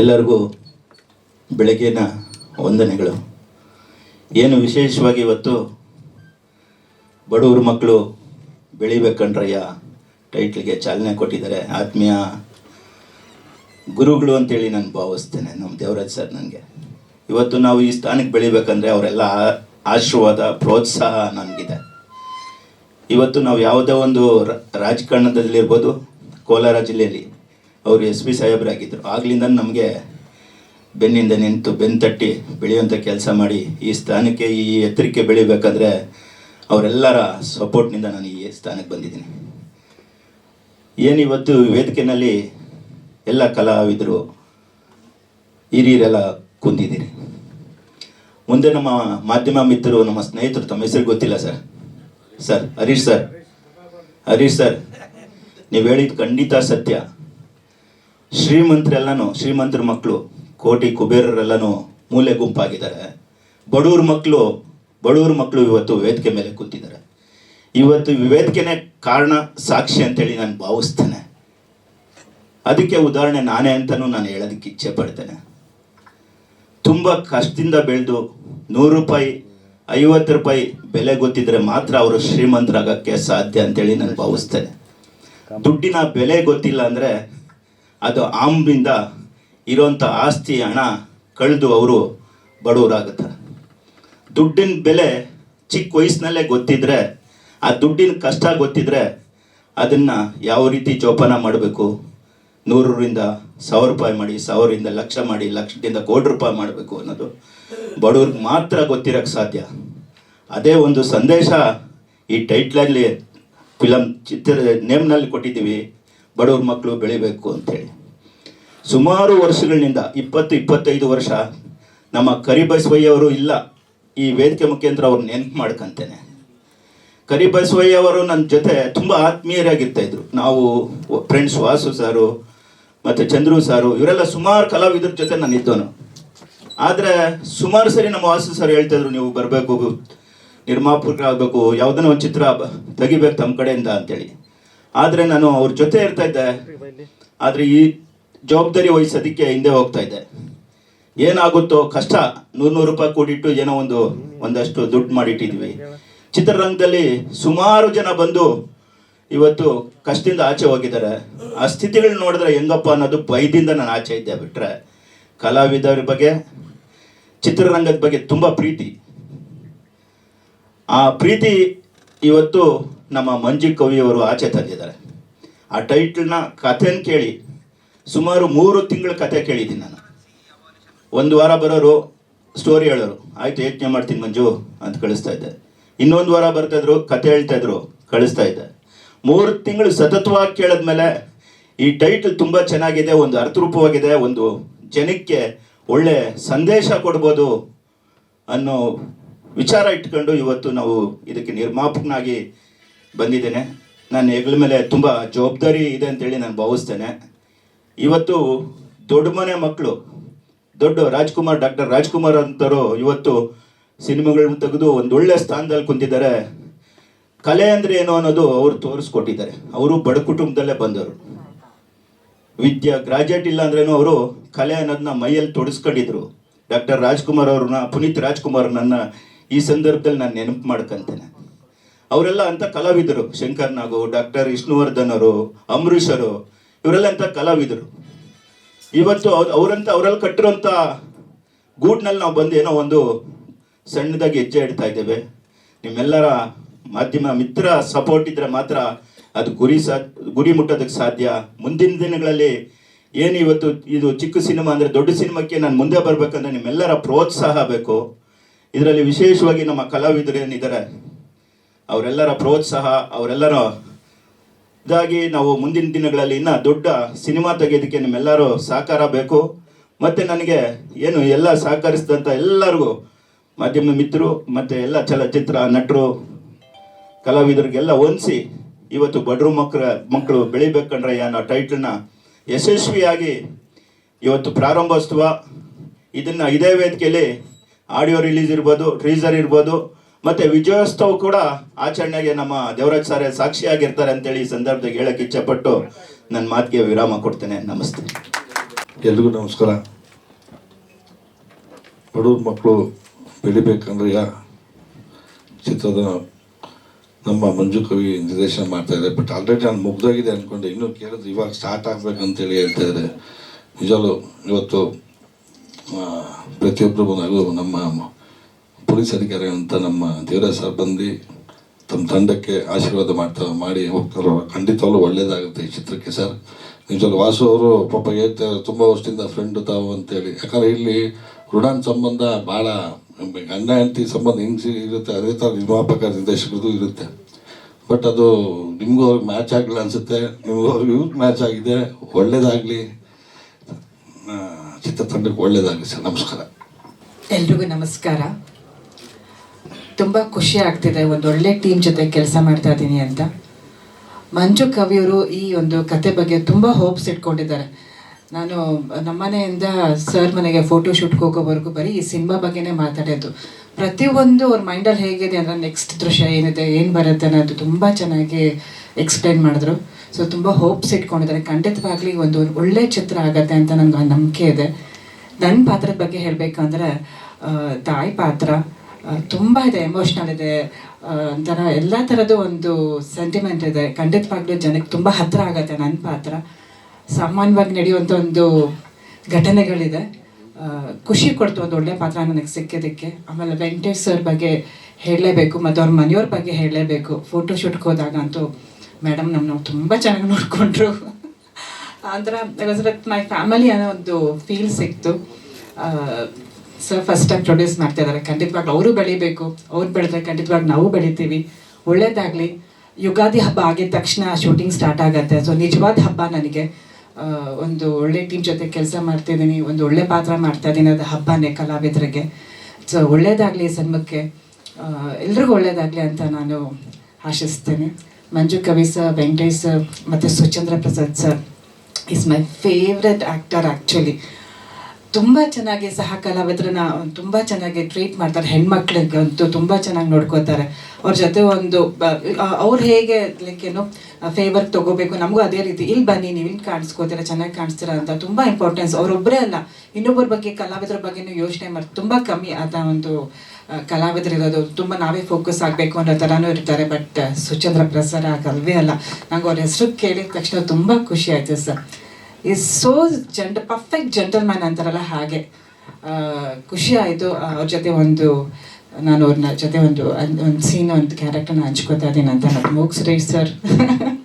ಎಲ್ಲರಿಗೂ ಬೆಳಗ್ಗಿನ ವಂದನೆಗಳು. ಏನು ವಿಶೇಷವಾಗಿ ಇವತ್ತು ಬಡವ್ರ ಮಕ್ಕಳು ಬೆಳಿಬೇಕಂಡ್ರಯ್ಯ ಟೈಟ್ಲಿಗೆ ಚಾಲನೆ ಕೊಟ್ಟಿದ್ದಾರೆ. ಆತ್ಮೀಯ ಗುರುಗಳು ಅಂತೇಳಿ ನಾನು ಭಾವಿಸ್ತೇನೆ, ನಮ್ಮ ದೇವರಾಜ್ ಸರ್ ನನಗೆ. ಇವತ್ತು ನಾವು ಈ ಸ್ಥಾನಕ್ಕೆ ಬೆಳಿಬೇಕಂದ್ರೆ ಅವರೆಲ್ಲ ಆಶೀರ್ವಾದ, ಪ್ರೋತ್ಸಾಹ ನನಗಿದೆ. ಇವತ್ತು ನಾವು ಯಾವುದೇ ಒಂದು ರಾಜಕಾರಣದಲ್ಲಿರ್ಬೋದು ಕೋಲಾರ ಜಿಲ್ಲೆಯಲ್ಲಿ ಅವರು ಎಸ್ ಪಿ ಸಾಹೇಬರಾಗಿದ್ದರು ಆಗಲಿಂದ ನಮಗೆ ಬೆನ್ನಿಂದ ನಿಂತು ಬೆನ್ನು ತಟ್ಟಿ ಬೆಳೆಯುವಂಥ ಕೆಲಸ ಮಾಡಿ ಈ ಸ್ಥಾನಕ್ಕೆ ಈ ಎತ್ತರಕ್ಕೆ ಬೆಳಿಬೇಕಾದ್ರೆ ಅವರೆಲ್ಲರ ಸಪೋರ್ಟ್ನಿಂದ ನಾನು ಈ ಸ್ಥಾನಕ್ಕೆ ಬಂದಿದ್ದೀನಿ. ಏನಿವತ್ತು ವೇದಿಕೆಯಲ್ಲಿ ಎಲ್ಲ ಕಲಾವಿದರು ಹಿರಿಯರೆಲ್ಲ ಕುಂದಿದ್ದೀರಿ. ಮುಂದೆ ನಮ್ಮ ಮಾಧ್ಯಮ ಮಿತ್ರರು, ನಮ್ಮ ಸ್ನೇಹಿತರು ತಮ್ಮ ಹೆಸರು ಗೊತ್ತಿಲ್ಲ sir. Sir, Harish sir. Harish sir, ನೀವು ಹೇಳಿದ ಖಂಡಿತ ಸತ್ಯ. ಶ್ರೀಮಂತರೆಲ್ಲನೂ, ಶ್ರೀಮಂತರ ಮಕ್ಕಳು ಕೋಟಿ ಕುಬೇರರೆಲ್ಲನೂ ಮೂಲೆ ಗುಂಪಾಗಿದ್ದಾರೆ. ಬಡವ್ರ ಮಕ್ಕಳು ಬಡವ್ರ ಮಕ್ಕಳು ಇವತ್ತು ವೇದಿಕೆ ಮೇಲೆ ಕೂತಿದ್ದಾರೆ. ಇವತ್ತು ವೇದಿಕೆನೇ ಕಾರಣ ಸಾಕ್ಷಿ ಅಂತೇಳಿ ನಾನು ಭಾವಿಸ್ತೇನೆ. ಅದಕ್ಕೆ ಉದಾಹರಣೆ ನಾನೇ ಅಂತಲೂ ನಾನು ಹೇಳೋದಕ್ಕೆ ಇಚ್ಛೆ ಪಡ್ತೇನೆ. ತುಂಬ ಕಷ್ಟದಿಂದ ಬೆಳೆದು ನೂರು ರೂಪಾಯಿ, ಐವತ್ತು ರೂಪಾಯಿ ಬೆಲೆ ಗೊತ್ತಿದ್ರೆ ಮಾತ್ರ ಅವರು ಶ್ರೀಮಂತರಾಗಕ್ಕೆ ಸಾಧ್ಯ ಅಂತೇಳಿ ನಾನು ಭಾವಿಸ್ತೇನೆ. ದುಡ್ಡಿನ ಬೆಲೆ ಗೊತ್ತಿಲ್ಲ ಅಂದರೆ ಅದು ಆಂಬಿಂದ ಇರೋಂಥ ಆಸ್ತಿ ಹಣ ಕಳೆದು ಅವರು ಬಡವರಾಗುತ್ತಾರೆ. ದುಡ್ಡಿನ ಬೆಲೆ ಚಿಕ್ಕ ವಯಸ್ಸಿನಲ್ಲೇ ಗೊತ್ತಿದ್ರೆ, ಆ ದುಡ್ಡಿನ ಕಷ್ಟ ಗೊತ್ತಿದ್ರೆ ಅದನ್ನು ಯಾವ ರೀತಿ ಜೋಪಾನ ಮಾಡಬೇಕು? ನೂರರಿಂದ ಸಾವಿರ ರೂಪಾಯಿ ಮಾಡಿ ಸಾವಿರದಿಂದ ಲಕ್ಷ ಮಾಡಿ, ಲಕ್ಷದಿಂದ ಕೋಟಿ ರೂಪಾಯಿ ಮಾಡಬೇಕು ಅನ್ನೋದು ಬಡವ್ರಿಗೆ ಮಾತ್ರ ಗೊತ್ತಿರೋಕ್ಕೆ ಸಾಧ್ಯ. ಅದೇ ಒಂದು ಸಂದೇಶ ಈ ಟೈಟ್ಲಲ್ಲಿ ಫಿಲಮ್ ಚಿತ್ರ ನೇಮ್ನಲ್ಲಿ ಕೊಟ್ಟಿದ್ದೀವಿ, ಬಡವ್ರ ಮಕ್ಕಳು ಬೆಳಿಬೇಕು ಅಂತೇಳಿ ಸುಮಾರು ವರ್ಷಗಳಿಂದ ಇಪ್ಪತ್ತು, ಇಪ್ಪತ್ತೈದು ವರ್ಷ ನಮ್ಮ ಕರಿಬಸವಯ್ಯವರು ಇಲ್ಲ, ಈ ವೇದಿಕೆ ಮುಖೇಂದ್ರ ಅವ್ರು ನೆನಪು ಮಾಡ್ಕಂತೇನೆ. ಕರಿಬಸವಯ್ಯವರು ನನ್ನ ಜೊತೆ ತುಂಬ ಆತ್ಮೀಯರಾಗಿರ್ತಾ ಇದ್ರು. ನಾವು ಫ್ರೆಂಡ್ಸ್ ವಾಸು ಸಾರು ಮತ್ತು ಚಂದ್ರು ಸಾರು, ಇವರೆಲ್ಲ ಸುಮಾರು ಕಲಾವಿದ್ರ ಜೊತೆ ನಾನು ಇದ್ದೋನು ಆದರೆ ಸುಮಾರು ಸರಿ ನಮ್ಮ ವಾಸು ಸರ್ ಹೇಳ್ತಿದ್ರು ನೀವು ಬರಬೇಕು ನಿರ್ಮಾಪಕರಾಗಬೇಕು ಯಾವುದನ್ನ ಒಂದು ಚಿತ್ರ ತೆಗಿಬೇಕು ತಮ್ಮ ಕಡೆಯಿಂದ ಅಂತೇಳಿ. ಆದರೆ ನಾನು ಅವ್ರ ಜೊತೆ ಇರ್ತಾ ಇದ್ದೆ. ಆದರೆ ಈ ಜವಾಬ್ದಾರಿ ವಹಿಸೋದಕ್ಕೆ ಹಿಂದೆ ಹೋಗ್ತಾ ಇದ್ದೆ. ಏನಾಗುತ್ತೋ ಕಷ್ಟ ನೂರು ನೂರು ರೂಪಾಯಿ ಕೂಡಿಟ್ಟು ಏನೋ ಒಂದು, ಒಂದಷ್ಟು ದುಡ್ಡು ಮಾಡಿಟ್ಟಿದ್ವಿ. ಚಿತ್ರರಂಗದಲ್ಲಿ ಸುಮಾರು ಜನ ಬಂದು ಇವತ್ತು ಕಷ್ಟದಿಂದ ಆಚೆ ಹೋಗಿದ್ದಾರೆ. ಆ ಸ್ಥಿತಿಗಳನ್ನ ನೋಡಿದ್ರೆ ಹೆಂಗಪ್ಪ ಅನ್ನೋದು ಭಯದಿಂದ ನಾನು ಆಚೆ ಇದ್ದೆ ಬಿಟ್ರೆ. ಕಲಾವಿದರ ಬಗ್ಗೆ, ಚಿತ್ರರಂಗದ ಬಗ್ಗೆ ತುಂಬ ಪ್ರೀತಿ. ಆ ಪ್ರೀತಿ ಇವತ್ತು ನಮ್ಮ ಮಂಜು ಕವಿಯವರು ಆಚೆ ತಂದಿದ್ದಾರೆ. ಆ ಟೈಟ್ಲ್ನ ಕಥೆನ ಕೇಳಿ, ಸುಮಾರು ಮೂರು ತಿಂಗಳ ಕತೆ ಕೇಳಿದ್ದೀನಿ ನಾನು. ಒಂದು ವಾರ ಬರೋರು ಸ್ಟೋರಿ ಹೇಳೋರು, ಆಯ್ತು ಯೋಚನೆ ಮಾಡ್ತೀನಿ ಮಂಜು ಅಂತ ಕಳಿಸ್ತಾ ಇದ್ದೆ. ಇನ್ನೊಂದು ವಾರ ಬರ್ತಾ ಇದ್ರು ಕತೆ ಹೇಳ್ತಾ ಇದ್ರು, ಕಳಿಸ್ತಾ ಇದ್ದೆ. ಮೂರು ತಿಂಗಳು ಸತತವಾಗಿ ಕೇಳಿದ್ಮೇಲೆ ಈ ಟೈಟಲ್ ತುಂಬ ಚೆನ್ನಾಗಿದೆ, ಒಂದು ಅರ್ಥರೂಪವಾಗಿದೆ, ಒಂದು ಜನಕ್ಕೆ ಒಳ್ಳೆ ಸಂದೇಶ ಕೊಡ್ಬೋದು ಅನ್ನೋ ವಿಚಾರ ಇಟ್ಕೊಂಡು ಇವತ್ತು ನಾವು ಇದಕ್ಕೆ ನಿರ್ಮಾಪಕನಾಗಿ ಬಂದಿದ್ದೇನೆ. ನಾನು ಹೆಗಲ ಮೇಲೆ ತುಂಬ ಜವಾಬ್ದಾರಿ ಇದೆ ಅಂತೇಳಿ ನಾನು ಭಾವಿಸ್ತೇನೆ. ಇವತ್ತು ದೊಡ್ಡ ಮನೆ ಮಕ್ಕಳು, ದೊಡ್ಡ ರಾಜ್ಕುಮಾರ್, ಡಾಕ್ಟರ್ ರಾಜ್ಕುಮಾರ್ ಅಂತವರು ಇವತ್ತು ಸಿನಿಮಾಗಳನ್ನ ತೆಗೆದು ಒಂದೊಳ್ಳೆ ಸ್ಥಾನದಲ್ಲಿ ಕುಂತಿದ್ದಾರೆ. ಕಲೆ ಅಂದ್ರೆ ಏನು ಅನ್ನೋದು ಅವರು ತೋರಿಸ್ಕೊಟ್ಟಿದ್ದಾರೆ. ಅವರು ಬಡ ಕುಟುಂಬದಲ್ಲೇ ಬಂದವರು. ವಿದ್ಯಾ ಗ್ರಾಜುಯೇಟ್ ಇಲ್ಲ ಅಂದ್ರೇನು ಅವರು ಕಲೆ ಅನ್ನೋದನ್ನ ಮೈಯಲ್ಲಿ ತೊಡಸ್ಕೊಂಡಿದ್ರು. ಡಾಕ್ಟರ್ ರಾಜ್ಕುಮಾರ್ ಅವ್ರನ್ನ, ಪುನೀತ್ ರಾಜ್ಕುಮಾರ್ ನನ್ನ ಈ ಸಂದರ್ಭದಲ್ಲಿ ನಾನು ನೆನಪು ಮಾಡ್ಕಂತೇನೆ. ಅವರೆಲ್ಲ ಅಂತ ಕಲಾವಿದರು. ಶಂಕರ್ ನಾಗು, ಡಾಕ್ಟರ್ ವಿಷ್ಣುವರ್ಧನ್ ಅವರು ಇವರೆಲ್ಲ ಅಂತ ಕಲಾವಿದರು. ಇವತ್ತು ಅವ್ರು ಅವರಂತ ಅವರಲ್ಲಿ ಕಟ್ಟಿರೋಂಥ ಗೂಟ್ನಲ್ಲಿ ನಾವು ಬಂದು ಏನೋ ಒಂದು ಸಣ್ಣದಾಗಿ ಹೆಜ್ಜೆ ಇಡ್ತಾ ಇದ್ದೇವೆ. ನಿಮ್ಮೆಲ್ಲರ ಮಾಧ್ಯಮ ಮಿತ್ರ ಸಪೋರ್ಟ್ ಇದ್ರೆ ಮಾತ್ರ ಅದು ಗುರಿ ಸಾ, ಗುರಿ ಮುಟ್ಟೋದಕ್ಕೆ ಸಾಧ್ಯ. ಮುಂದಿನ ದಿನಗಳಲ್ಲಿ ಏನು ಇವತ್ತು ಇದು ಚಿಕ್ಕ ಸಿನಿಮಾ ಅಂದರೆ ದೊಡ್ಡ ಸಿನಿಮಾಕ್ಕೆ ನಾನು ಮುಂದೆ ಬರಬೇಕಂದ್ರೆ ನಿಮ್ಮೆಲ್ಲರ ಪ್ರೋತ್ಸಾಹ ಬೇಕು. ಇದರಲ್ಲಿ ವಿಶೇಷವಾಗಿ ನಮ್ಮ ಕಲಾವಿದರು ಏನಿದ್ದಾರೆ ಅವರೆಲ್ಲರ ಪ್ರೋತ್ಸಾಹ, ಅವರೆಲ್ಲರ ಇದಾಗಿ ನಾವು ಮುಂದಿನ ದಿನಗಳಲ್ಲಿ ಇನ್ನೂ ದೊಡ್ಡ ಸಿನಿಮಾ ತೆಗೆಯೋದಕ್ಕೆ ನಿಮ್ಮೆಲ್ಲರೂ ಸಹಕಾರ ಬೇಕು. ಮತ್ತು ನನಗೆ ಏನು ಎಲ್ಲ ಸಹಕರಿಸಿದಂಥ ಎಲ್ಲರಿಗೂ ಮಾಧ್ಯಮ ಮಿತ್ರರು ಮತ್ತು ಎಲ್ಲ ಚಲನಚಿತ್ರ ನಟರು ಕಲಾವಿದರಿಗೆಲ್ಲ ಹೊಂದಿಸಿ ಇವತ್ತು ಬಡ್ರು ಮಕ್ಕಳ ಮಕ್ಕಳು ಬೆಳಿಬೇಕಂದ್ರೆ ಅನ್ನೋ ಟೈಟಲ್ನ ಯಶಸ್ವಿಯಾಗಿ ಇವತ್ತು ಪ್ರಾರಂಭೋತ್ಸವ. ಇದನ್ನ ಇದೇ ವೇದಿಕೆಯಲ್ಲಿ ಆಡಿಯೋ ರಿಲೀಸ್ ಇರ್ಬೋದು ಟ್ರೀಸರ್ ಇರ್ಬೋದು, ಮತ್ತೆ ವಿಜಯೋತ್ಸವ ಕೂಡ ಆಚರಣೆಗೆ ನಮ್ಮ ದೇವರಾಜ್ ಸಾರೇ ಸಾಕ್ಷಿಯಾಗಿರ್ತಾರೆ ಅಂತೇಳಿ ಈ ಸಂದರ್ಭದಾಗ ಹೇಳಕ್ಕೆ ಇಚ್ಛೆಪಟ್ಟು ನನ್ನ ಮಾತಿಗೆ ವಿರಾಮ ಕೊಡ್ತೇನೆ. ನಮಸ್ತೆ. ಎಲ್ರಿಗೂ ನಮಸ್ಕಾರ. ಬಡವ್ರ ಮಕ್ಕಳು ಬೆಳಿಬೇಕಂದ್ರೆ ಚಿತ್ರದ ನಮ್ಮ ಮಂಜು ಕವಿ ನಿರ್ದೇಶನ ಮಾಡ್ತಾ ಇದ್ದಾರೆ. ಬಟ್ ಆಲ್ರೆಡಿ ನಾನು ಮುಗ್ದೋಗಿದೆ ಅಂದ್ಕೊಂಡೆ ಇನ್ನೂ ಕೇಳಿದ್ರೆ ಇವಾಗ ಸ್ಟಾರ್ಟ್ ಆಗ್ಬೇಕಂತೇಳಿ ಹೇಳ್ತಾ ಇದ್ದಾರೆ. ನಿಜವೂ ಇವತ್ತು ಪ್ರತಿಯೊಬ್ಬರು ಬಂದಾಗೂ ನಮ್ಮ ಪೊಲೀಸ್ ಅಧಿಕಾರಿ ಅಂತ ನಮ್ಮ ದೇವರ ಸರ್ ಬಂದು ತಮ್ಮ ತಂಡಕ್ಕೆ ಆಶೀರ್ವಾದ ಮಾಡ್ತಾ, ಮಾಡಿ ಹೋಗ್ತಾರೋ, ಖಂಡಿತವಾಗ್ಲೂ ಒಳ್ಳೇದಾಗುತ್ತೆ ಈ ಚಿತ್ರಕ್ಕೆ ಸರ್. ನಿಜವಲ್ಲ ವಾಸು ಅವರು ಪಾಪ ಹೇಳ್ತಾರೆ ತುಂಬ ವರ್ಷದಿಂದ ಫ್ರೆಂಡ್ ತಾವು ಅಂತೇಳಿ. ಯಾಕಂದ್ರೆ ಇಲ್ಲಿ ಋಣಾನ್ ಸಂಬಂಧ ಭಾಳ, ಗಂಡ ಹೆಂಡತಿ ಸಂಬಂಧ ಹಿಂಗೆ ಇರುತ್ತೆ, ಅದೇ ಥರ ನಿರ್ಮಾಪಕ ನಿರ್ದೇಶಕರದು ಇರುತ್ತೆ. ಬಟ್ ಅದು ನಿಮಗೂ ಅವ್ರಿಗೆ ಮ್ಯಾಚ್ ಆಗಲಿಲ್ಲ ಅನಿಸುತ್ತೆ. ನಿಮಗೂ ಅವ್ರಿಗೆ ಇವ್ರಿಗೆ ಮ್ಯಾಚ್ ಆಗಿದೆ. ಒಳ್ಳೇದಾಗಲಿ. ಚಿತ್ರತಂಡಕ್ಕೆ ಒಳ್ಳೇದಾಗಲಿ ಸರ್. ನಮಸ್ಕಾರ. ಎಲ್ರಿಗೂ ನಮಸ್ಕಾರ. ತುಂಬ ಖುಷಿ ಆಗ್ತಿದೆ. ಒಂದು ಒಳ್ಳೆ ಟೀಮ್ ಜೊತೆ ಕೆಲಸ ಮಾಡ್ತಾ ಇದ್ದೀನಿ ಅಂತ. ಮಂಜು ಕವಿಯವರು ಈ ಒಂದು ಕತೆ ಬಗ್ಗೆ ತುಂಬ ಹೋಪ್ಸ್ ಇಟ್ಕೊಂಡಿದ್ದಾರೆ. ನಾನು ನಮ್ಮನೆಯಿಂದ ಸರ್ ಮನೆಗೆ ಫೋಟೋ ಶೂಟ್ಗೆ ಹೋಗೋವರೆಗೂ ಬರೀ ಈ ಸಿನಿಮಾ ಬಗ್ಗೆನೇ ಮಾತಾಡೋದು ಪ್ರತಿಯೊಂದು ಅವ್ರ ಮೈಂಡಲ್ಲಿ ಹೇಗಿದೆ ಅಂದರೆ ನೆಕ್ಸ್ಟ್ ದೃಶ್ಯ ಏನಿದೆ, ಏನು ಬರುತ್ತೆ ಅನ್ನೋದು ತುಂಬ ಚೆನ್ನಾಗಿ ಎಕ್ಸ್ಪ್ಲೈನ್ ಮಾಡಿದ್ರು. ಸೊ ತುಂಬ ಹೋಪ್ಸ್ ಇಟ್ಕೊಂಡಿದ್ದಾರೆ. ಖಂಡಿತವಾಗ್ಲಿ ಒಂದು ಒಳ್ಳೆ ಚಿತ್ರ ಆಗತ್ತೆ ಅಂತ ನನಗೆ ನಂಬಿಕೆ ಇದೆ. ನನ್ನ ಪಾತ್ರದ ಬಗ್ಗೆ ಹೇಳಬೇಕಂದ್ರೆ ತಾಯಿ ಪಾತ್ರ ತುಂಬ ಇದೆ ಎಮೋಷ್ನಲ್ ಇದೆ. ಒಂಥರ ಎಲ್ಲ ಥರದ್ದು ಒಂದು ಸೆಂಟಿಮೆಂಟ್ ಇದೆ. ಖಂಡಿತವಾಗ್ಲೂ ಜನಕ್ಕೆ ತುಂಬ ಹತ್ತಿರ ಆಗತ್ತೆ ನನ್ನ ಪಾತ್ರ. ಸಾಮಾನ್ಯವಾಗಿ ನಡೆಯುವಂಥ ಒಂದು ಘಟನೆಗಳಿದೆ. ಖುಷಿ ಕೊಡ್ತು ಒಂದು ಒಳ್ಳೆ ಪಾತ್ರ ನನಗೆ ಸಿಕ್ಕಿದ್ದಕ್ಕೆ. ಆಮೇಲೆ ವೆಂಕಟೇಶ್ ಸರ್ ಬಗ್ಗೆ ಹೇಳಲೇಬೇಕು, ಮತ್ತು ಅವ್ರ ಮನೆಯವ್ರ ಬಗ್ಗೆ ಹೇಳಲೇಬೇಕು. ಫೋಟೋ ಶೂಟ್ಗೆ ಹೋದಾಗ ಅಂತೂ ಮೇಡಮ್ ನಮ್ಮನ್ನ ತುಂಬ ಚೆನ್ನಾಗಿ ನೋಡಿಕೊಂಡ್ರು. ಒಂಥರ ಮೈ ಫ್ಯಾಮಿಲಿ ಅನ್ನೋ ಒಂದು ಫೀಲ್ ಸಿಕ್ತು. ಸರ್ ಫಸ್ಟ್ ಟೈಮ್ ಪ್ರೊಡ್ಯೂಸ್ ಮಾಡ್ತಾ ಇದ್ದಾರೆ ಖಂಡಿತವಾಗ್ಲೂ ಅವರು ಬೆಳಿಬೇಕು. ಅವ್ರು ಬೆಳೆದ್ರೆ ಖಂಡಿತವಾಗಿ ನಾವು ಬೆಳಿತೀವಿ. ಒಳ್ಳೇದಾಗಲಿ. ಯುಗಾದಿ ಹಬ್ಬ ಆಗಿದ ತಕ್ಷಣ ಶೂಟಿಂಗ್ ಸ್ಟಾರ್ಟ್ ಆಗುತ್ತೆ. ಸೊ ನಿಜವಾದ ಹಬ್ಬ ನನಗೆ. ಒಂದು ಒಳ್ಳೆ ಟೀಮ್ ಜೊತೆ ಕೆಲಸ ಮಾಡ್ತಿದ್ದೀನಿ. ಒಂದು ಒಳ್ಳೆ ಪಾತ್ರ ಮಾಡ್ತಾ ಇದ್ದೀನಿ ಅದು ಹಬ್ಬನೇ ಕಲಾವಿದರಿಗೆ. ಸೊ ಒಳ್ಳೇದಾಗಲಿ ಸಿನಿಮಕ್ಕೆ ಎಲ್ರಿಗೂ ಒಳ್ಳೇದಾಗಲಿ ಅಂತ ನಾನು ಆಶಿಸ್ತೇನೆ. ಮಂಜು ಕವಿ ಸರ್ ವೆಂಕಟೇಶ್ ಸರ್ ಮತ್ತು Suchandra Prasad sir is my favourite actor actually ತುಂಬ ಚೆನ್ನಾಗಿ ಸಹ ಕಲಾವಿದ್ರನ್ನ ತುಂಬ ಚೆನ್ನಾಗಿ ಟ್ರೀಟ್ ಮಾಡ್ತಾರೆ. ಹೆಣ್ಮಕ್ಳಿಗೆ ಅಂತೂ ತುಂಬ ಚೆನ್ನಾಗಿ ನೋಡ್ಕೋತಾರೆ. ಅವ್ರ ಜೊತೆ ಒಂದು ಅವ್ರು ಹೇಗೆ ಲೈಕ್ ಏನು ಫೇವರ್ ತಗೋಬೇಕು, ನಮಗೂ ಅದೇ ರೀತಿ ಇಲ್ಲಿ ಬನ್ನಿ, ನೀವು ಇಲ್ಲಿ ಕಾಣಿಸ್ಕೋತೀರ, ಚೆನ್ನಾಗಿ ಕಾಣಿಸ್ತೀರಾ ಅಂತ ತುಂಬ ಇಂಪಾರ್ಟೆನ್ಸ್ ಅವರೊಬ್ಬರೇ ಅಲ್ಲ ಇನ್ನೊಬ್ಬರ ಬಗ್ಗೆ, ಕಲಾವಿದರ ಬಗ್ಗೆನೂ ಯೋಚನೆ ಮಾಡಿ, ತುಂಬ ಕಮ್ಮಿ ಆದ ಒಂದು ಕಲಾವಿದರಿರೋದು ತುಂಬ ನಾವೇ ಫೋಕಸ್ ಆಗಬೇಕು ಅನ್ನೋ ಥರನೂ ಇರ್ತಾರೆ ಬಟ್ ಸುಚಂದ್ರ ಪ್ರಸಾರ ಆಗಲ್ವೇ ಅಲ್ಲ. ನಂಗೆ ಅವ್ರ ಹೆಸರು ಕೇಳಿದ ತಕ್ಷಣ ತುಂಬ ಖುಷಿ ಆಯ್ತು sir. Is so gent perfect gentleman ಅಂತಾರಲ್ಲ ಹಾಗೆ. ಖುಷಿ ಆಯಿತು ಅವ್ರ ಜೊತೆ ಒಂದು, ನಾನು ಅವ್ರನ್ನ ಜೊತೆ ಒಂದು ಒಂದು ಸೀನ್ ಒಂದು ಕ್ಯಾರೆಕ್ಟರ್ನ ಹಂಚ್ಕೋತಾ ಇದ್ದೀನಿ ಅಂತ ಮತ್ತು ಮೋಗ್ ಸುರೇಶ್ ಸರ್.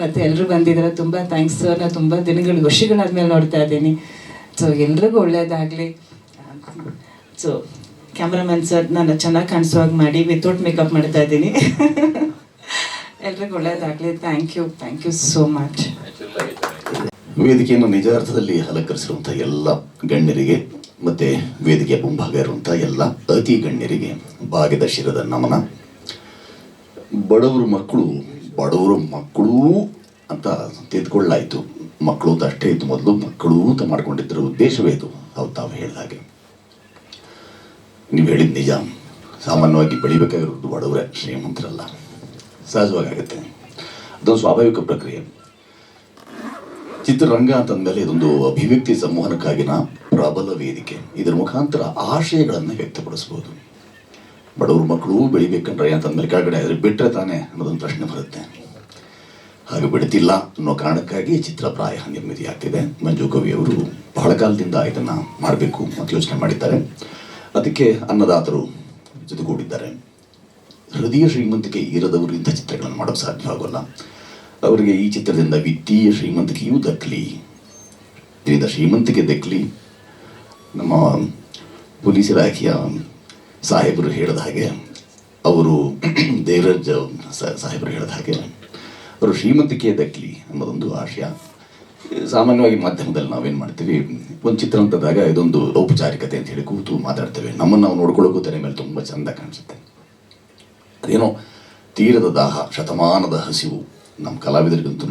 ಮತ್ತು ಎಲ್ಲರೂ ಬಂದಿದ್ದಾರೆ, ತುಂಬ ಥ್ಯಾಂಕ್ಸ್ ಸರ್ ನಾನು ತುಂಬ ದಿನಗಳು ವರ್ಷಗಳಾದ್ಮೇಲೆ ನೋಡ್ತಾ ಇದ್ದೀನಿ. ಸೊ ಎಲ್ರಿಗೂ ಒಳ್ಳೆಯದಾಗಲಿ ಸೊ ಕ್ಯಾಮ್ರಾಮನ್ ಸರ್ ನಾನು ಚೆನ್ನಾಗಿ ಕಾಣಿಸುವಾಗ ಮಾಡಿ ವಿತೌಟ್ ಮೇಕಪ್ ಮಾಡ್ತಾ ಇದ್ದೀನಿ. ಎಲ್ರಿಗೂ ಒಳ್ಳೇದಾಗಲಿ. Thank you thank you so much ವೇದಿಕೆಯನ್ನು ನಿಜ ಅರ್ಥದಲ್ಲಿ ಅಲಂಕರಿಸಿರುವಂಥ ಎಲ್ಲ ಗಣ್ಯರಿಗೆ, ಮತ್ತೆ ವೇದಿಕೆಯ ಮುಂಭಾಗ ಇರುವಂಥ ಎಲ್ಲ ಅತಿ ಗಣ್ಯರಿಗೆ ಭಾಗ್ಯದ ಶಿರದ ನಮನ. ಬಡವರು ಮಕ್ಕಳು, ಬಡವರ ಮಕ್ಕಳು ಅಂತ ತಿದ್ಕೊಳ್ಳಾಯಿತು. ಮಕ್ಕಳು ಅಂತ ಅಷ್ಟೇ ಇತ್ತು ಮೊದಲು, ಮಕ್ಕಳು ಅಂತ ಮಾಡ್ಕೊಂಡಿದ್ದರ ಉದ್ದೇಶವೇ ಇದು, ಅವ್ರು ತಾವು ಹೇಳಿದ ಹಾಗೆ. ನೀವು ಹೇಳಿದ ನಿಜ, ಸಾಮಾನ್ಯವಾಗಿ ಬೆಳಿಬೇಕಾಗಿರೋದು ಬಡವರೇ ಶ್ರೀಮಂತರಲ್ಲ. ಸಹಜವಾಗಿ ಆಗುತ್ತೆ. ಅದೊಂದು ಸ್ವಾಭಾವಿಕ ಪ್ರಕ್ರಿಯೆ. ಚಿತ್ರರಂಗ ಅಂತಂದ್ಮೇಲೆ ಇದೊಂದು ಅಭಿವ್ಯಕ್ತಿ ಸಂವಹನಕ್ಕಾಗಿನ ಪ್ರಬಲ ವೇದಿಕೆ. ಇದರ ಮುಖಾಂತರ ಆಶಯಗಳನ್ನು ವ್ಯಕ್ತಪಡಿಸಬಹುದು ಬಡವ್ರ ಮಕ್ಕಳು ಬೆಳಿಬೇಕಂದ್ರೆ ಅಂತಂದ್ಮೇಲೆ ಕೆಳಗಡೆ ಆದರೆ ಬಿಟ್ಟರೆ ತಾನೇ ಅನ್ನೋದೊಂದು ಪ್ರಶ್ನೆ ಬರುತ್ತೆ. ಹಾಗೆ ಬಿಡ್ತಿಲ್ಲ ಅನ್ನೋ ಕಾರಣಕ್ಕಾಗಿ ಚಿತ್ರ ಪ್ರಾಯ ನಿರ್ಮಿತಿ ಆಗ್ತಿದೆ ಮಂಜು ಕವಿ ಅವರು ಬಹಳ ಕಾಲದಿಂದ ಇದನ್ನು ಮಾಡಬೇಕು ಅಂತ ಯೋಚನೆ ಮಾಡಿದ್ದಾರೆ. ಅದಕ್ಕೆ ಅನ್ನದಾತರು ಜೊತೆಗೂಡಿದ್ದಾರೆ. ಹೃದಯ ಶ್ರೀಮಂತಿಕೆ ಇರದವರು ಇಂಥ ಚಿತ್ರಗಳನ್ನು ಮಾಡೋಕ್ಕೆ ಸಾಧ್ಯವಾಗೋಲ್ಲ ಅವರಿಗೆ ಈ ಚಿತ್ರದಿಂದ ವಿತ್ತೀಯ ಶ್ರೀಮಂತಿಕೆಯೂ ದಕ್ಕಲಿ ಇದರಿಂದ ಶ್ರೀಮಂತಿಕೆ ದಕ್ಕಲಿ ನಮ್ಮ ಪೊಲೀಸ್ ಇಲಾಖೆಯ ಸಾಹೇಬರು ಹೇಳಿದ ಹಾಗೆ, ಅವರು ದೇವರಾಜ್ ಸಾಹೇಬರು ಹೇಳಿದ ಹಾಗೆ, ಅವರು ಶ್ರೀಮಂತಿಕೆ ದಕ್ಕಲಿ ಅನ್ನೋದೊಂದು ಆಶಯ. ಸಾಮಾನ್ಯವಾಗಿ ಮಾಧ್ಯಮದಲ್ಲಿ ನಾವೇನು ಮಾಡ್ತೀವಿ, ಒಂದು ಚಿತ್ರ ಅಂತದಾಗ ಇದೊಂದು ಔಪಚಾರಿಕತೆ ಅಂತ ಹೇಳಿ ಕೂತು ಮಾತಾಡ್ತೇವೆ. ನಮ್ಮನ್ನು ನಾವು ನೋಡ್ಕೊಳ್ಳೋಕ್ಕೂ ತೆರೆ ಮೇಲೆ ತುಂಬ ಚೆಂದ ಕಾಣಿಸುತ್ತೆ. ಅದೇನೋ ತೀರದ ದಾಹ, ಶತಮಾನದ ಹಸಿವು. ನಮ್ಮ ಕಲಾವಿದರಿಗಂತೂ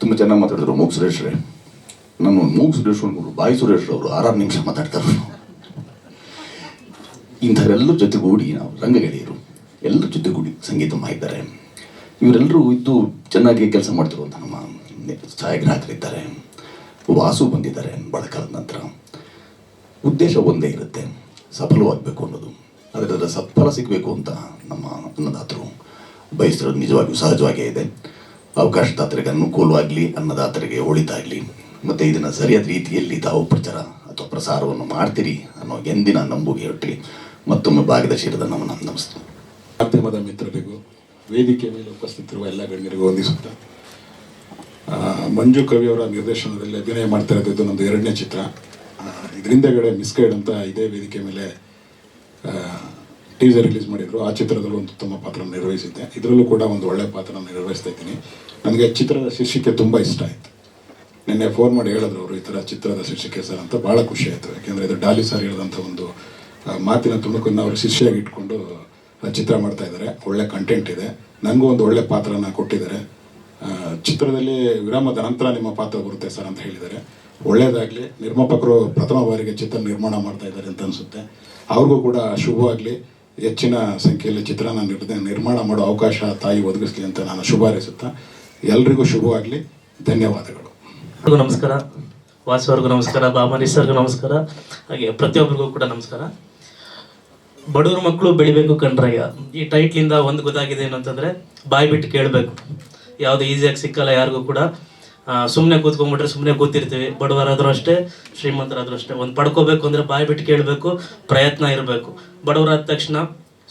ತುಂಬ ಚೆನ್ನಾಗಿ ಮಾತಾಡಿದ್ರು ಮೂಗ್ ಸುರೇಶ್ರೇ. ನಾನು ಮೂಗ್ ಸುರೇಶ್ ಅಂದ್ಬಿಟ್ಟು ಬಾಯಿ ಸುರೇಶ್ ಅವರು ಆರಾರು ನಿಮಿಷ ಮಾತಾಡ್ತಾರೆ ಇಂಥವರೆಲ್ಲರ ಜೊತೆಗೂಡಿ ನಾವು ರಂಗಗೆಳೆಯರು, ಎಲ್ಲರ ಜೊತೆಗೂಡಿ ಸಂಗೀತ ಮಾಡಿದ್ದಾರೆ. ಇವರೆಲ್ಲರೂ ಇದ್ದು ಚೆನ್ನಾಗಿ ಕೆಲಸ ಮಾಡ್ತಿರುವಂಥ ನಮ್ಮ ಛಾಯಾಗ್ರಾಹಕರಿದ್ದಾರೆ. ವಾಸು ಬಂದಿದ್ದಾರೆ ಬಹಳ ಕಾಲದ ನಂತರ. ಉದ್ದೇಶ ಒಂದೇ ಇರುತ್ತೆ, ಸಫಲವಾಗಬೇಕು ಅನ್ನೋದು. ಅದರ ಸಫಲ ಸಿಗಬೇಕು ಅಂತ ನಮ್ಮ ಅನ್ನದಾತರು ಬಯಸಿರೋದು ನಿಜವಾಗಿಯೂ ಸಹಜವಾಗೇ ಇದೆ. ಅವಕಾಶದಾತರಿಗೆ ಅನುಕೂಲವಾಗಲಿ ಅನ್ನದಾತರಿಗೆ ಒಳಿತಾಗಲಿ. ಮತ್ತು ಇದನ್ನು ಸರಿಯಾದ ರೀತಿಯಲ್ಲಿ ತಾವು ಪ್ರಚಾರ ಅಥವಾ ಪ್ರಸಾರವನ್ನು ಮಾಡ್ತೀರಿ ಅನ್ನೋ ಎಂದಿನ ನಂಬುಗೆ ಮತ್ತೊಮ್ಮೆ ಭಾಗದ ಶಿರದ ನಮನ ನಮಸ್ತೆ. ಮಾಧ್ಯಮದ ಮಿತ್ರರಿಗೂ, ವೇದಿಕೆ ಮೇಲೆ ಉಪಸ್ಥಿತಿರುವ ಎಲ್ಲ ಗಣ್ಯರಿಗೂ ವಂದಿಸುತ್ತಾ ಮಂಜು ಕವಿ ಅವರ ನಿರ್ದೇಶನದಲ್ಲಿ ಅಭಿನಯ ಮಾಡ್ತಾ ಇರೋದು ನಮ್ಮದು ಎರಡನೇ ಚಿತ್ರ. ಇದರಿಂದಗಡೆ ಮಿಸ್ಗೈಡ್ ಅಂತ ಇದೇ ವೇದಿಕೆ ಮೇಲೆ ಟೀಸರ್ ರಿಲೀಸ್ ಮಾಡಿದ್ರು. ಆ ಚಿತ್ರದಲ್ಲೂ ಒಂದು ಉತ್ತಮ ಪಾತ್ರ ನಿರ್ವಹಿಸಿದ್ದೆ. ಇದರಲ್ಲೂ ಕೂಡ ಒಂದು ಒಳ್ಳೆ ಪಾತ್ರ ನಿರ್ವಹಿಸ್ತಾ ಇದ್ದೀನಿ. ನನಗೆ ಚಿತ್ರದ ಶೀರ್ಷಿಕೆ ತುಂಬ ಇಷ್ಟ ಆಯಿತು. ನಿನ್ನೆ ಫೋನ್ ಮಾಡಿ ಹೇಳಿದ್ರು ಅವರು ಈ ಥರ ಚಿತ್ರದ ಶೀರ್ಷಿಕೆ ಸರ್ ಅಂತ ಭಾಳ ಖುಷಿ ಆಯಿತು. ಯಾಕೆಂದರೆ ಇದು ಡಾಲಿ ಸರ್ ಹೇಳಿದಂಥ ಒಂದು ಮಾತಿನ ತುಣುಕನ್ನು ಅವರು ಶಿಷ್ಯಾಗಿ ಇಟ್ಕೊಂಡು ಚಿತ್ರ ಮಾಡ್ತಾ ಇದ್ದಾರೆ. ಒಳ್ಳೆ ಕಂಟೆಂಟ್ ಇದೆ. ನನಗೂ ಒಂದು ಒಳ್ಳೆ ಪಾತ್ರನ ಕೊಟ್ಟಿದ್ದಾರೆ. ಚಿತ್ರದಲ್ಲಿ ವಿರಾಮದ ನಂತರ ನಿಮ್ಮ ಪಾತ್ರ ಬರುತ್ತೆ ಸರ್ ಅಂತ ಹೇಳಿದ್ದಾರೆ. ಒಳ್ಳೆಯದಾಗಲಿ ನಿರ್ಮಾಪಕರು ಪ್ರಥಮ ಬಾರಿಗೆ ಚಿತ್ರ ನಿರ್ಮಾಣ ಮಾಡ್ತಾ ಇದ್ದಾರೆ ಅಂತ ಅನಿಸುತ್ತೆ. ಅವ್ರಿಗೂ ಕೂಡ ಶುಭವಾಗಲಿ. ಹೆಚ್ಚಿನ ಸಂಖ್ಯೆಯಲ್ಲಿ ಚಿತ್ರನ ನಿರ್ದ, ನಿರ್ಮಾಣ ಮಾಡೋ ಅವಕಾಶ ತಾಯಿ ಒದಗಿಸ್ಲಿ ಅಂತ ನಾನು ಶುಭ ಹಾರೈಸುತ್ತಾ ಎಲ್ರಿಗೂ ಶುಭವಾಗಲಿ. ಧನ್ಯವಾದಗಳು. ನಮಸ್ಕಾರ. ವಾಸವರ್ಗು ನಮಸ್ಕಾರ ಬಾಮನಿ ಸರ್ಗೂ ನಮಸ್ಕಾರ, ಹಾಗೆ ಪ್ರತಿಯೊಬ್ಬರಿಗೂ ಕೂಡ ನಮಸ್ಕಾರ. ಬಡವ್ರ ಮಕ್ಕಳು ಬೆಳಿಬೇಕು ಕಂಡ್ರಯ್ಯ ಈ ಟೈಟ್ಲಿಂದ ಒಂದು ಗೊತ್ತಾಗಿದೆ ಏನು ಅಂತಂದ್ರೆ ಬಾಯಿ ಬಿಟ್ಟು ಕೇಳಬೇಕು. ಯಾವುದು ಈಸಿಯಾಗಿ ಸಿಕ್ಕಲ್ಲ ಯಾರಿಗೂ ಕೂಡ. ಸುಮ್ಮನೆ ಕೂತ್ಕೊಂಡ್ಬಿಟ್ರೆ ಸುಮ್ಮನೆ ಕೂತಿರ್ತೀವಿ. ಬಡವರಾದ್ರೂ ಅಷ್ಟೇ, ಶ್ರೀಮಂತರಾದ್ರೂ ಅಷ್ಟೇ. ಒಂದು ಪಡ್ಕೋಬೇಕು ಅಂದರೆ ಬಾಯಿ ಬಿಟ್ಟು ಕೇಳಬೇಕು, ಪ್ರಯತ್ನ ಇರಬೇಕು. ಬಡವರಾದ ತಕ್ಷಣ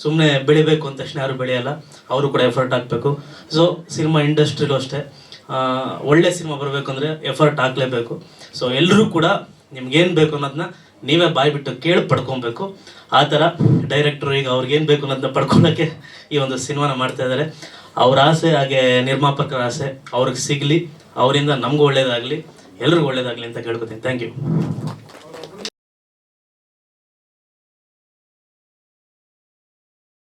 ಸುಮ್ಮನೆ ಬೆಳಿಬೇಕು ಅಂದ ತಕ್ಷಣ ಯಾರು ಬೆಳೆಯಲ್ಲ, ಅವರು ಕೂಡ ಎಫರ್ಟ್ ಹಾಕಬೇಕು. ಸೊ ಸಿನಿಮಾ ಇಂಡಸ್ಟ್ರಿಲೂ ಅಷ್ಟೇ. ಒಳ್ಳೆ ಸಿನಿಮಾ ಬರಬೇಕು ಅಂದರೆ ಎಫರ್ಟ್ ಹಾಕಲೇಬೇಕು. ಸೊ ಎಲ್ಲರೂ ಕೂಡ ನಿಮ್ಗೇನು ಬೇಕು ಅನ್ನೋದನ್ನ ನೀವೇ ಬಾಯಿ ಬಿಟ್ಟು ಕೇಳಿ ಪಡ್ಕೊಬೇಕು. ಆ ಥರ ಡೈರೆಕ್ಟ್ರು ಈಗ ಅವ್ರಿಗೇನು ಬೇಕು ಅನ್ನೋದನ್ನ ಪಡ್ಕೊಳ್ಳೋಕ್ಕೆ ಈ ಒಂದು ಸಿನಿಮಾನ ಮಾಡ್ತಾ ಇದ್ದಾರೆ. ಅವ್ರ ಆಸೆ ಹಾಗೆ ನಿರ್ಮಾಪಕರ ಆಸೆ ಅವ್ರಿಗೆ ಸಿಗಲಿ. ಅವರಿಂದ ನಮಗೂ ಒಳ್ಳೇದಾಗಲಿ ಎಲ್ರಿಗೂ ಒಳ್ಳೇದಾಗಲಿ ಅಂತ ಕೇಳ್ಕೊತೀನಿ. Thank you